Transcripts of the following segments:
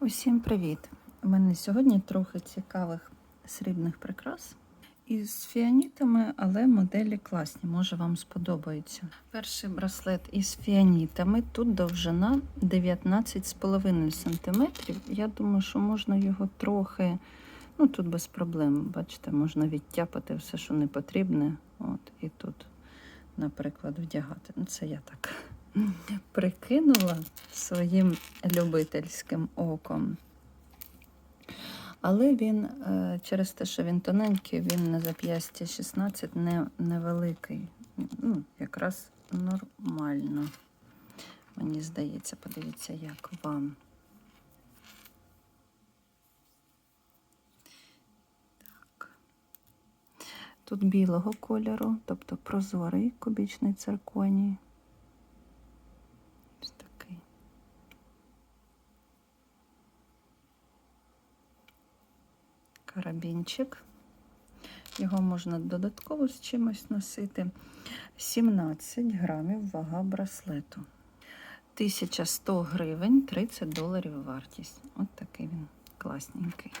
Усім привіт! У мене сьогодні трохи цікавих срібних прикрас із фіанітами, але моделі класні, може вам сподобаються. Перший браслет із фіанітами. Тут довжина 19,5 см. Я думаю, що можна його трохи, ну тут без проблем. Бачите, можна відтяпати все, що не потрібне. От, і тут, наприклад, вдягати. Ну, це я так прикинула своїм любительським оком. Але він е, через те, що він тоненький, він на зап'ясті 16 не, невеликий. Ну, якраз нормально. Мені здається, подивіться, як вам. Так. Тут білого кольору, тобто прозорий кубічний цирконій. Ось такий. Карабінчик. Його можна додатково з чимось носити. 17 грамів вага браслету. 1100 гривень, 30 доларів вартість. От такий він класненький.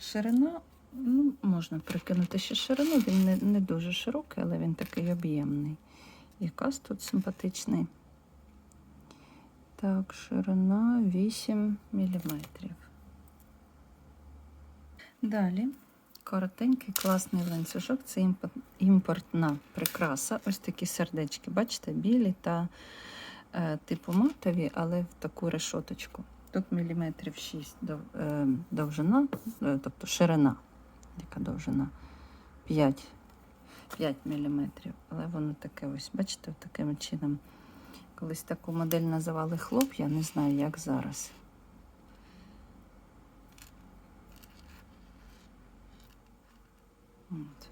Ширина, ну, можна прикинути ще ширину, він не, не дуже широкий, але він такий об'ємний. Якась тут симпатичний. Так, ширина 8 мм. Далі коротенький класний ланцюжок. Це імпортна прикраса. Ось такі сердечки, бачите, білі та е, типу матові, але в таку решоточку. Тут міліметрів 6 дов, е, довжина, е, тобто ширина. Яка довжина? 5, 5 міліметрів. Але воно таке ось, бачите, таким чином. Колись таку модель називали хлоп, я не знаю, як зараз. От.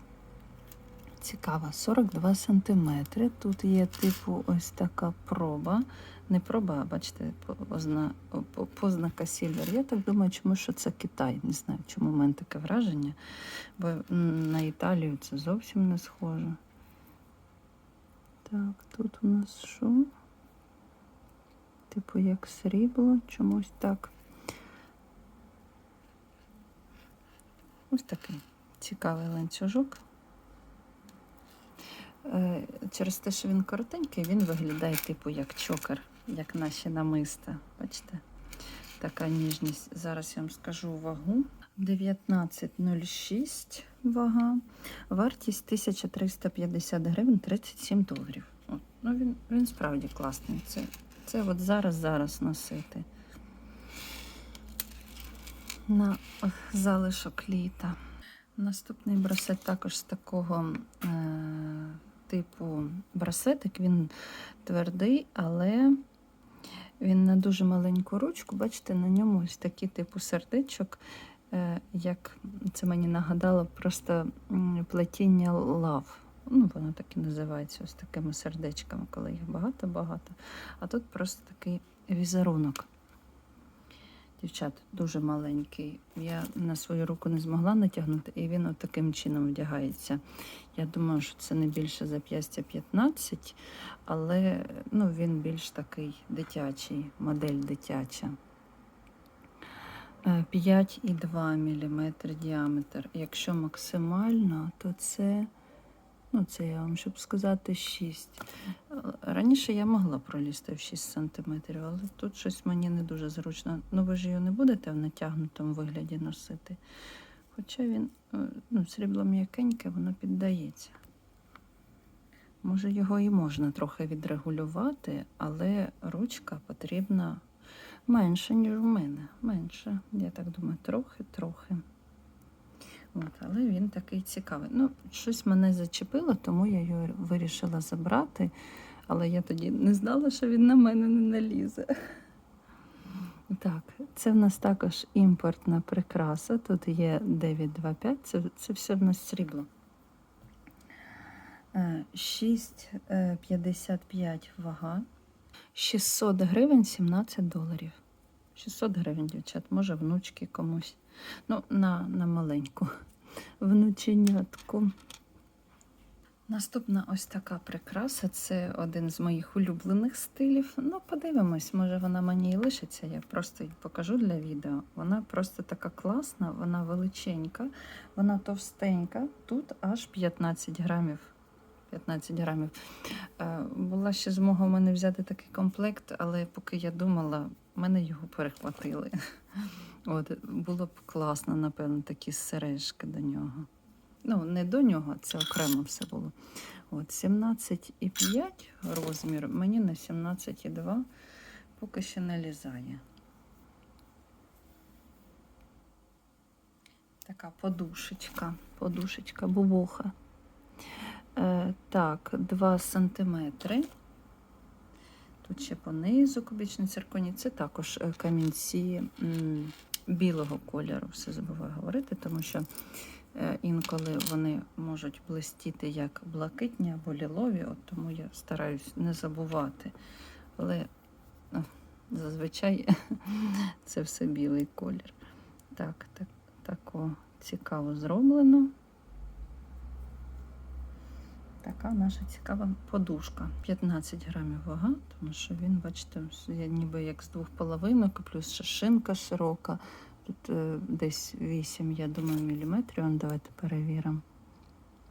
Цікаво, 42 сантиметри. Тут є типу ось така проба. Не проба, а бачите, позна, познака Сільвер. Я так думаю, чому що це Китай. Не знаю, чому в мене таке враження. Бо на Італію це зовсім не схоже. Так, тут у нас що? Типу як срібло, чомусь так. Ось такий цікавий ланцюжок. Е, Через те, що він коротенький, він виглядає типу як чокер, як наші намиста. Бачите? Така ніжність. Зараз я вам скажу вагу. 19,06 вага. Вартість 1350 гривень 37 доларів. Ну, він, він справді класний. Це, це от зараз зараз носити. На залишок літа. Наступний браслет також з такого е, типу браслетик. Він твердий, але він на дуже маленьку ручку. Бачите, на ньому ось такі типу сердечок, е, як це мені нагадало, просто плетіння лав. Ну, воно так і називається ось такими сердечками, коли їх багато-багато. А тут просто такий візерунок. Дівчат, дуже маленький. Я на свою руку не змогла натягнути, і він таким чином вдягається. Я думаю, що це не більше зап'ястя 15, але ну, він більш такий дитячий, модель дитяча. Е, 5,2 мм діаметр. Якщо максимально, то це, ну це я вам, щоб сказати, 6. Раніше я могла пролізти в 6 см, але тут щось мені не дуже зручно. Ну ви ж його не будете в натягнутому вигляді носити. Хоча він, е, ну, срібло м'якеньке, воно піддається. Може, його і можна трохи відрегулювати, але ручка потрібна менше, ніж у мене. Менше. Я так думаю, трохи-трохи. От, але він такий цікавий. Ну, щось мене зачепило, тому я його вирішила забрати. Але я тоді не знала, що він на мене не налізе. Так, це в нас також імпортна прикраса. Тут є 925, це, це все в нас срібло. Е, 6,55 вага. 600 гривень 17 доларів. 600 гривень, дівчат, може внучки комусь. Ну, на, на маленьку внученятку. Наступна ось така прикраса. Це один з моїх улюблених стилів. Ну, подивимось, може вона мені і лишиться. Я просто її покажу для відео. Вона просто така класна, вона величенька, вона товстенька. Тут аж 15 грамів. 15 грамів. Е, Була ще змога у мене взяти такий комплект, але поки я думала, мене його перехватили. От, було б класно, напевно, такі сережки до нього. Ну, не до нього, це окремо все було. От 17,5 розмір, мені на 17,2 поки ще не лізає. Така подушечка, подушечка, бубуха. Е, так, 2 сантиметри. Тут ще понизу кубічний цирконій. Це також е, камінці білого кольору. Все забуваю говорити, тому що е, інколи вони можуть блистіти як блакитні або лілові, от тому я стараюсь не забувати. Але ну, зазвичай це все білий колір. Так, так, тако цікаво зроблено. Така наша цікава подушка. 15 грамів вага, тому що він, бачите, ніби як з двох половинок, плюс ще шинка широка. Тут е, десь 8, я думаю, міліметрів. Вон, Давайте перевіримо.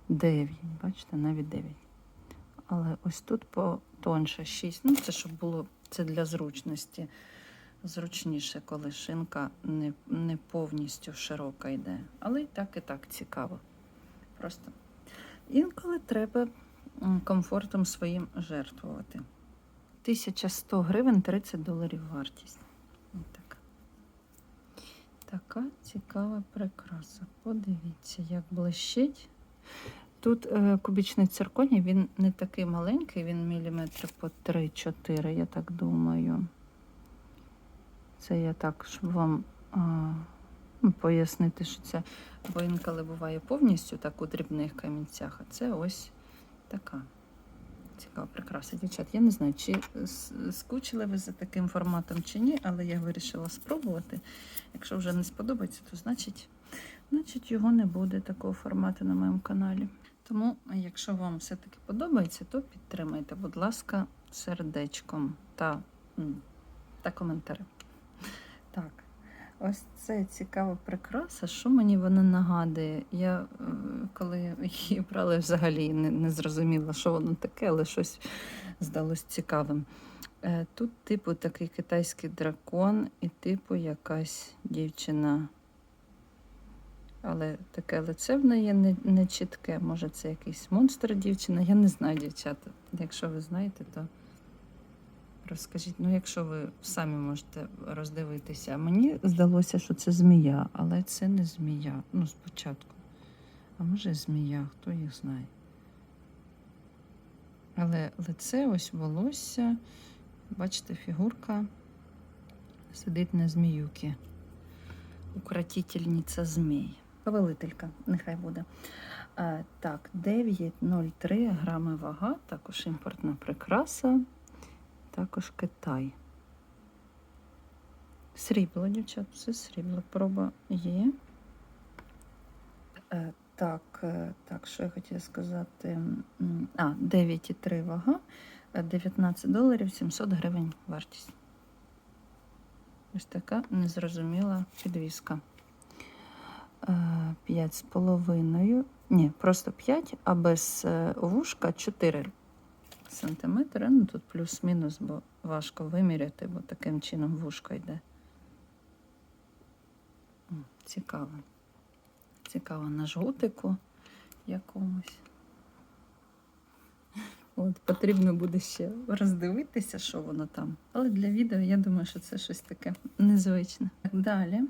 9, бачите, навіть 9. Але ось тут потонше 6. Ну, це щоб було це для зручності. Зручніше, коли шинка не, не повністю широка йде. Але і так, і так цікаво. Просто Інколи треба комфортом своїм жертвувати. 1100 гривень 30 доларів вартість. Так. Така цікава прикраса. Подивіться, як блищить. Тут е, кубічний цирконій, він не такий маленький, він міліметри по 3-4, я так думаю. Це я так, щоб вам пояснити, що це бо інколи буває повністю так у дрібних камінцях, а це ось така цікава прикраса. Дівчат, я не знаю, чи скучили ви за таким форматом чи ні, але я вирішила спробувати. Якщо вже не сподобається, то значить, значить його не буде такого формату на моєму каналі. Тому, якщо вам все-таки подобається, то підтримайте, будь ласка, сердечком та, та коментарем. Ось це цікава прикраса. Що мені вона нагадує? Я е, коли її брала, взагалі не, не зрозуміла, що воно таке, але щось здалось цікавим. Е, Тут, типу, такий китайський дракон, і, типу, якась дівчина. Але таке лице в неї не, не чітке. Може, це якийсь монстр дівчина. Я не знаю, дівчата. Якщо ви знаєте, то розкажіть. Ну, якщо ви самі можете роздивитися. Мені здалося, що це змія, але це не змія. Ну, спочатку. А може змія, хто їх знає. Але лице, ось волосся, бачите, фігурка сидить на зміюки. Укротительниця змій. Повелителька, нехай буде. Так, 9,03 грами вага, також імпортна прикраса, також Китай. Срібло, дівчат, все срібло. Проба є. Е, так, е, так, що я хотіла сказати? А, 9,3 вага, е, 19 доларів, 700 гривень вартість. Ось така незрозуміла підвіска. Е, П'ять з половиною. Ні, просто 5, а без е, вушка 4 сантиметри. Ну тут плюс-мінус, бо важко виміряти, бо таким чином вушко йде. Цікаво. Цікаво на жгутику якомусь. От, потрібно буде ще роздивитися, що воно там. Але для відео я думаю, що це щось таке незвичне. Далі.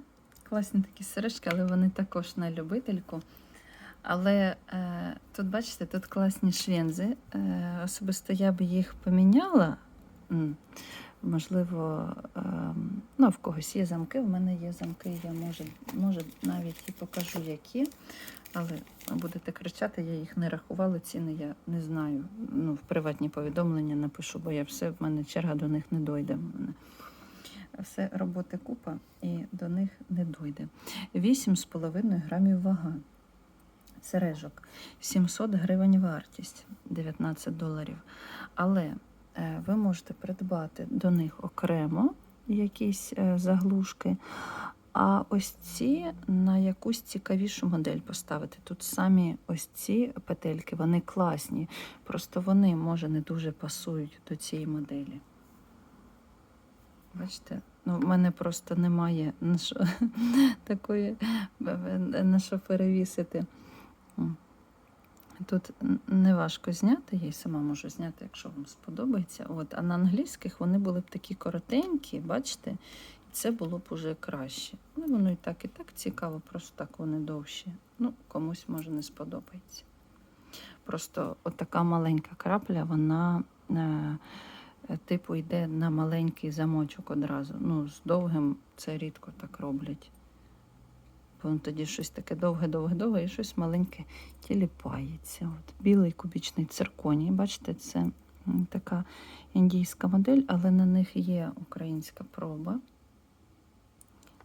Класні такі сережки, але вони також на любительку. Але е, тут, бачите, тут класні швензи. Е, особисто я би їх поміняла. Можливо, е, ну, в когось є замки, в мене є замки, я можу, може навіть і покажу, які. Але будете кричати, я їх не рахувала, ціни я не знаю. Ну, в приватні повідомлення напишу, бо я все, в мене черга до них не дойде. Мене все роботи купа і до них не дойде. 8,5 грамів вага. Сережок. 700 гривень вартість, 19 доларів. Але е, ви можете придбати до них окремо якісь е, заглушки. А ось ці на якусь цікавішу модель поставити. Тут самі ось ці петельки, вони класні. Просто вони, може, не дуже пасують до цієї моделі. Бачите, ну, в мене просто немає на що, такої, на що перевісити. Тут н- не важко зняти, я сама можу зняти, якщо вам сподобається. От, а на англійських вони були б такі коротенькі, бачите, це було б уже краще. Ну, воно і так, і так цікаво, просто так вони довші. Ну, комусь може не сподобається. Просто отака маленька крапля, вона е, типу йде на маленький замочок одразу. Ну, з довгим це рідко так роблять. Воно тоді щось таке довге-довге-довге і щось маленьке тіліпається. От, білий кубічний цирконій. Бачите, це така індійська модель, але на них є українська проба.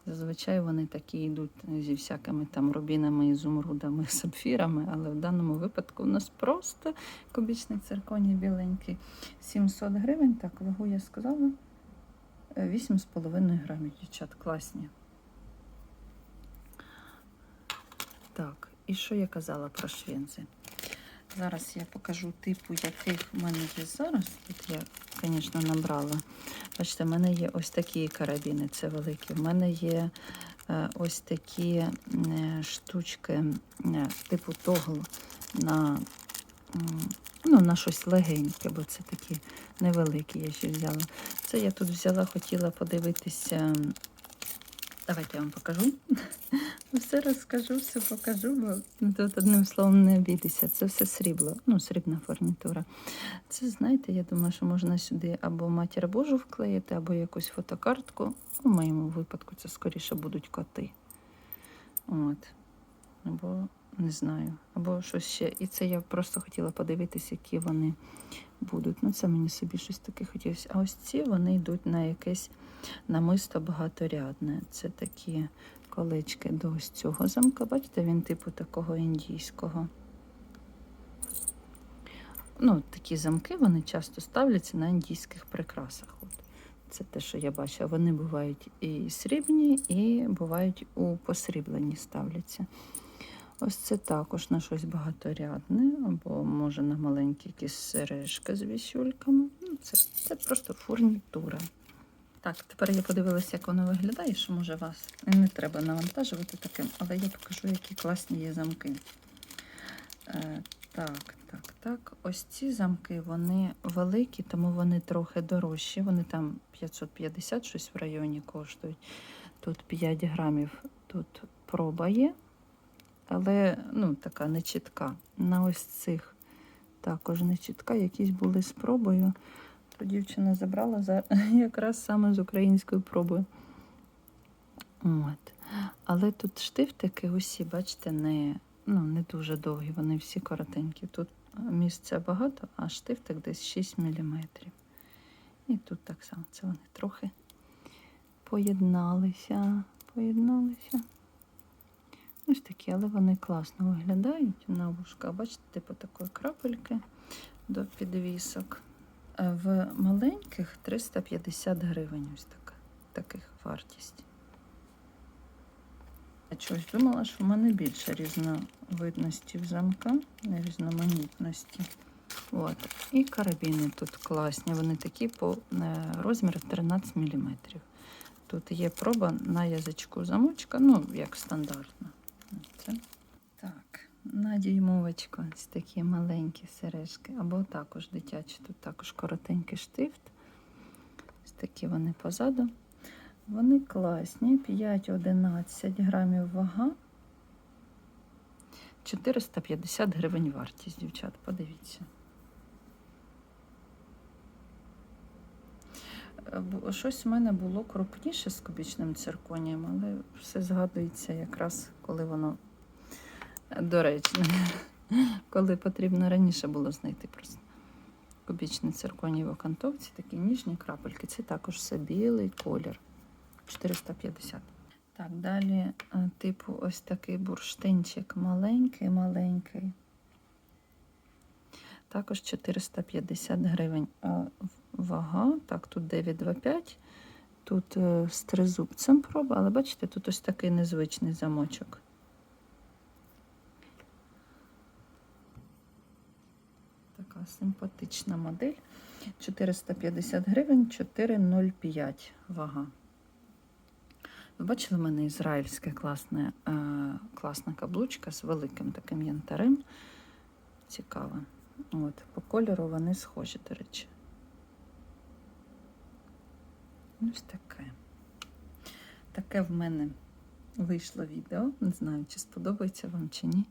Зазвичай вони такі йдуть зі всякими там рубінами, ізумрудами, сапфірами, але в даному випадку у нас просто кубічний цирконій біленький. 700 гривень, так, вагу я сказала. Е, 8,5 грамів, дівчат, класні. Так, і що я казала про швензи? Зараз я покажу типу, яких в мене є зараз. Тут я, звісно, набрала. Бачите, в мене є ось такі карабіни, це великі. В мене є е, ось такі штучки, типу тогл на, ну, на щось легеньке, бо це такі невеликі, я ще взяла. Це я тут взяла, хотіла подивитися. Давайте я вам покажу. Все розкажу, все покажу, бо тут одним словом не обійдеться. Це все срібло, ну, срібна фурнітура. Це, знаєте, я думаю, що можна сюди або матір Божу вклеїти, або якусь фотокартку. У моєму випадку це скоріше будуть коти. От. Або не знаю, або щось ще. І це я просто хотіла подивитися, які вони будуть. Ну, це мені собі щось таке хотілося. А ось ці вони йдуть на якесь намисто багаторядне. Це такі колечки до ось цього замка. Бачите, він типу такого індійського. Ну, такі замки вони часто ставляться на індійських прикрасах. От. Це те, що я бачила. Вони бувають і срібні, і бувають у посрібленні ставляться. Ось це також на щось багаторядне, або може на маленькі якісь сережки з вісюльками. Ну, це, це просто фурнітура. Так, тепер я подивилася, як воно виглядає, що може вас не треба навантажувати таким, але я покажу, які класні є замки. Е, так, так, так. Ось ці замки вони великі, тому вони трохи дорожчі. Вони там 550 щось в районі коштують. Тут 5 грамів, тут проба є, але ну, така нечітка. На ось цих також нечітка, якісь були з пробою. То дівчина забрала за якраз саме з українською пробою. От. Але тут штифтики усі, бачите, не, ну, не дуже довгі, вони всі коротенькі. Тут місця багато, а штифтик десь 6 мм. І тут так само це вони трохи поєдналися. Поєдналися. Ось такі, але вони класно виглядають на вушка. Бачите, типу такої крапельки до підвісок. Е, В маленьких 350 гривень. Ось така, таких вартість. Я чогось думала, що в мене більше різновидності в замка, різноманітності. От. І карабіни тут класні. Вони такі по е, розміру 13 мм. Тут є проба на язичку замочка, ну, як стандартно. Це. На дюймовочку ось такі маленькі сережки, або також дитячі, тут також коротенький штифт. Ось такі вони позаду. Вони класні, 5-11 грамів вага. 450 гривень вартість, дівчат, подивіться. Е, Щось в мене було крупніше з кубічним цирконієм, але все згадується якраз, коли воно доречне. Коли потрібно раніше було знайти просто кубічний цирконій в окантовці, такі ніжні крапельки. Це також все білий колір. 450. Так, далі, е, типу, ось такий бурштинчик маленький, маленький. Також 450 гривень. А вага, так, тут 925, тут е, з тризубцем проба, але бачите, тут ось такий незвичний замочок. Така симпатична модель. 450 гривень, 4,05 вага. Ви бачили, в мене ізраїльська класна, е, класна каблучка з великим таким янтарем. Цікаво. От, по кольору вони схожі, до речі. Ось таке. Таке в мене вийшло відео. Не знаю, чи сподобається вам чи ні.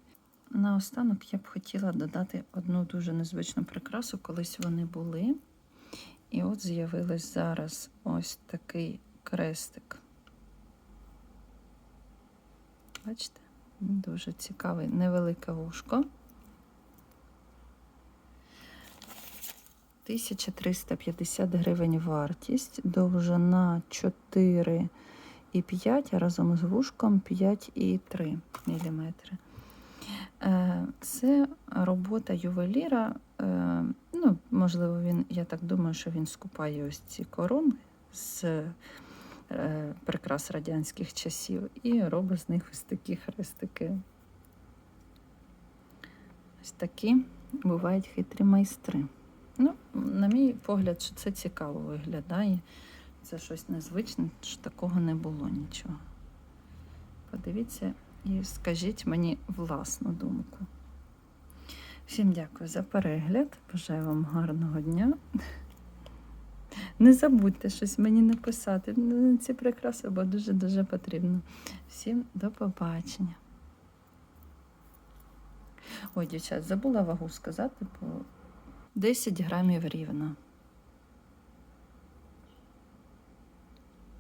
Наостанок я б хотіла додати одну дуже незвичну прикрасу. Колись вони були. І от з'явилось зараз ось такий крестик. Бачите? Дуже цікавий, невелике вушко. 1350 гривень вартість, довжина 4,5, а разом з вушком 5,3 мм. Це робота ювеліра. е, Ну, можливо, він, я так думаю, що він скупає ось ці корони з е, прикрас радянських часів і робить з них ось такі хрестики. Ось такі бувають хитрі майстри. Ну, на мій погляд, що це цікаво виглядає. Це щось незвичне, що такого не було нічого. Подивіться і скажіть мені власну думку. Всім дякую за перегляд. Бажаю вам гарного дня. Не забудьте щось мені написати. Ці прикраси, бо дуже-дуже потрібно. Всім до побачення. Ой, дівчат, забула вагу сказати, бо 10 грамів рівно.